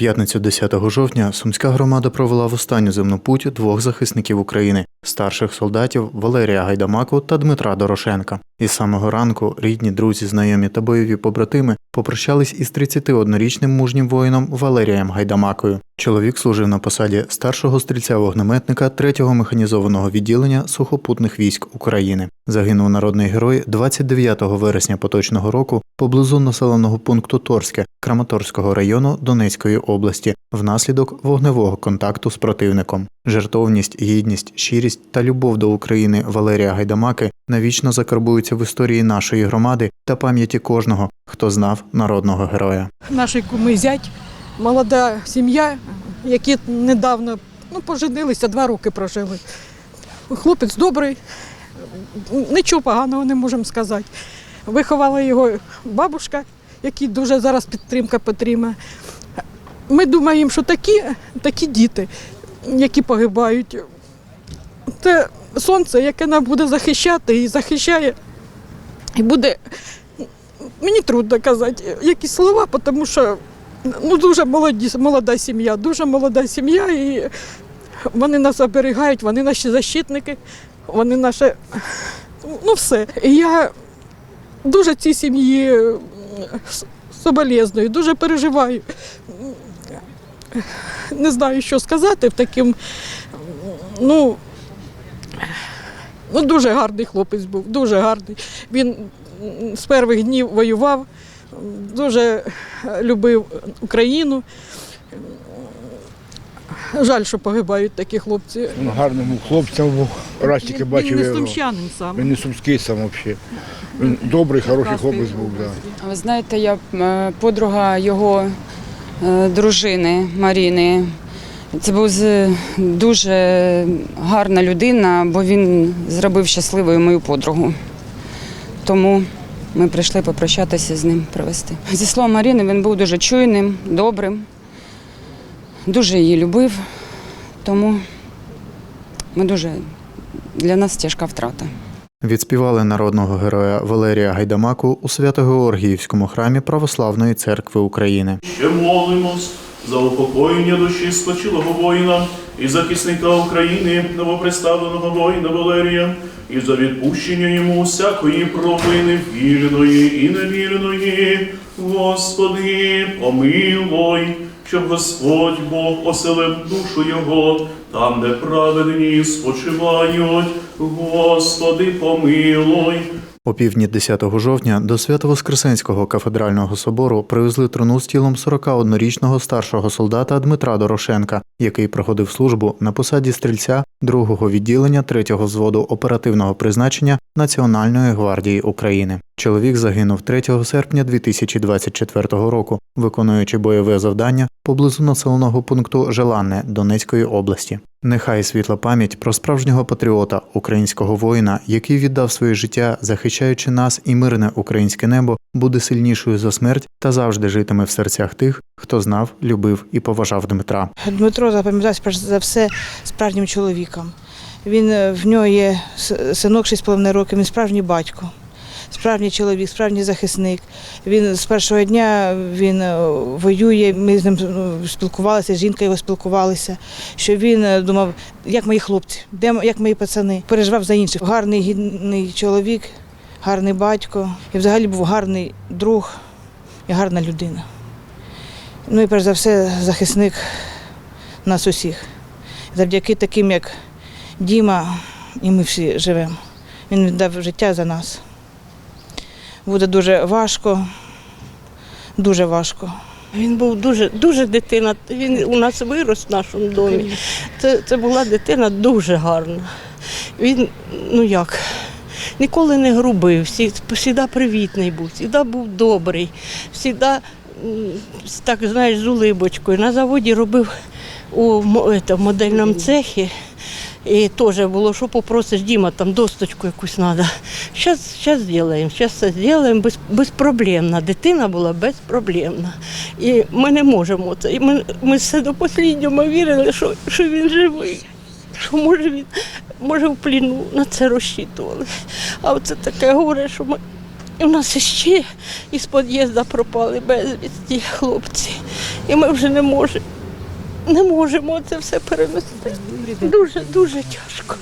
п'ятницю 10 жовтня Сумська громада провела в останню земну путь двох захисників України старших солдатів Валерія Гайдамаку та Дмитра Дорошенка. Із самого ранку рідні, друзі, знайомі та бойові побратими попрощались із 31-річним мужнім воїном Валерієм Гайдамакою. Чоловік служив на посаді старшого стрільця-вогнеметника 3-го механізованого відділення сухопутних військ України. Загинув народний герой 29 вересня поточного року поблизу населеного пункту Торське Краматорського району Донецької області внаслідок вогневого контакту з противником. Жертовність, гідність, щирість та любов до України Валерія Гайдамаки навічно закарбуються в історії нашої громади та пам'яті кожного, хто знав народного героя. Наші куми зять, молода сім'я, які недавно ну, поженилися, два роки прожили. Хлопець добрий, нічого поганого не можемо сказати. Виховала його бабушка, якій дуже зараз підтримка потрібна. Ми думаємо, що такі, такі діти, які погибають, це сонце, яке нас буде захищати і захищає, і буде Мені трудно казати якісь слова, тому що ну, дуже молоді, молода сім'я, дуже молода сім'я, і вони нас оберігають, вони наші защитники, вони наше ну все. І я дуже цій сім'ї соболезную, дуже переживаю. Не знаю, що сказати в таким. Ну, ну дуже гарний хлопець був, дуже гарний. Він з перших днів воював, дуже любив Україну. Жаль, що погибають такі хлопці. Він гарним був хлопцем був. Раз тільки Він бачив не його. сумщанин сам. Він не сумський сам взагалі. Він добрий, хороший хлопець був. Да. Ви знаєте, я е, подруга його е, дружини Маріни. Це був дуже гарна людина, бо він зробив щасливою мою подругу. Тому ми прийшли попрощатися з ним, привезти. Зі слова Маріни, він був дуже чуйним, добрим, дуже її любив. Тому ми дуже для нас тяжка втрата. Відспівали народного героя Валерія Гайдамаку у Свято-Георгіївському храмі Православної церкви України. Ще молимось за упокоєння душі спочилого воїна і захисника України, новоприставленого воїна Валерія, і за відпущення йому всякої провини вільної і невільної. Господи, помилуй, щоб Господь Бог оселив душу його там, де праведні спочивають. Господи, помилуй. О півдні 10 жовтня до Свято-Воскресенського кафедрального собору привезли труну з тілом 41-річного старшого солдата Дмитра Дорошенка, який проходив службу на посаді стрільця 2-го відділення 3-го взводу оперативного призначення Національної гвардії України. Чоловік загинув 3 серпня 2024 року, виконуючи бойове завдання поблизу населеного пункту Желанне Донецької області. Нехай світла пам'ять про справжнього патріота, українського воїна, який віддав своє життя, захищаючи нас і мирне українське небо, буде сильнішою за смерть та завжди житиме в серцях тих, хто знав, любив і поважав Дмитра. Дмитро запам'ятався перш за все справжнім чоловіком. Він е, в нього є синок 6,5 років, він справжній батько, справжній чоловік, справжній захисник. Він з першого дня він е, воює. Ми з ним ну, спілкувалися, жінка його спілкувалася. Що він е, думав, як мої хлопці, де як мої пацани. Переживав за інших. Гарний гідний чоловік, гарний батько і взагалі був гарний друг і гарна людина. Ну і перш за все захисник нас усіх. Завдяки таким, як Діма, і ми всі живемо. Він віддав життя за нас. Буде дуже важко, дуже важко. Він був дуже, дуже дитина. Він у нас вирос в нашому домі. Це, це була дитина дуже гарна. Він, ну як, ніколи не грубив, завжди привітний був, завжди був добрий, завжди, так знаєш, з улибочкою. На заводі робив у мо- в модельному цехі. І теж було, що попросиш, Діма, там досточку якусь треба. Зараз, зробимо, зараз все зробимо, без, безпроблемна. Дитина була безпроблемна. І ми не можемо це. І ми, ми все до останнього вірили, що, що він живий. Що може він може в пліну на це розчитували. А оце таке горе, що ми І у нас ще із під'їзду пропали безвісті хлопці. І ми вже не можемо. Не можемо це все перенести. Дуже, дуже тяжко.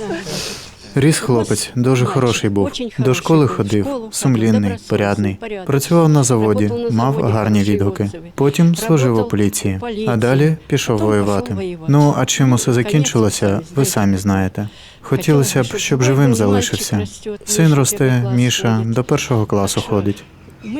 Ріс хлопець дуже хороший був. До школи ходив, сумлінний, порядний. Працював на заводі, мав гарні відгуки. Потім служив у поліції, а далі пішов воювати. Ну а чим усе закінчилося, ви самі знаєте. Хотілося б, щоб живим залишився. Син росте, Міша до першого класу ходить.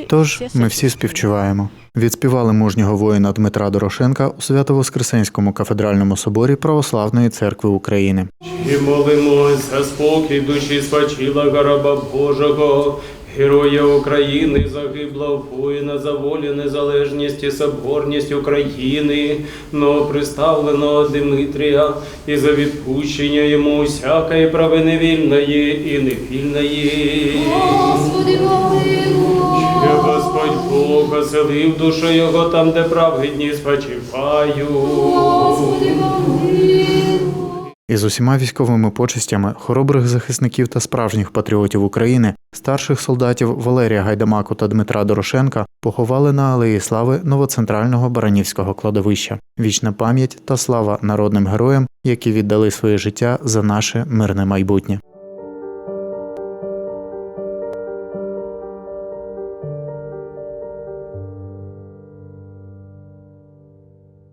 Тож ми всі співчуваємо. Відспівали мужнього воїна Дмитра Дорошенка у Свято-Воскресенському кафедральному соборі Православної церкви України. І молимось за спокій душі спочила раба Божого, Героя України, загиблого воїна за волю, незалежність і соборність України, новоприставленого Димитрія, і за відпущення йому всякої правини вільної і невільної. Господи, помилуй. Господь Бог оселив душу його там, де праведні спочивають. Помилуй. Із усіма військовими почестями хоробрих захисників та справжніх патріотів України, старших солдатів Валерія Гайдамаку та Дмитра Дорошенка поховали на алеї слави новоцентрального Баранівського кладовища. Вічна пам'ять та слава народним героям, які віддали своє життя за наше мирне майбутнє.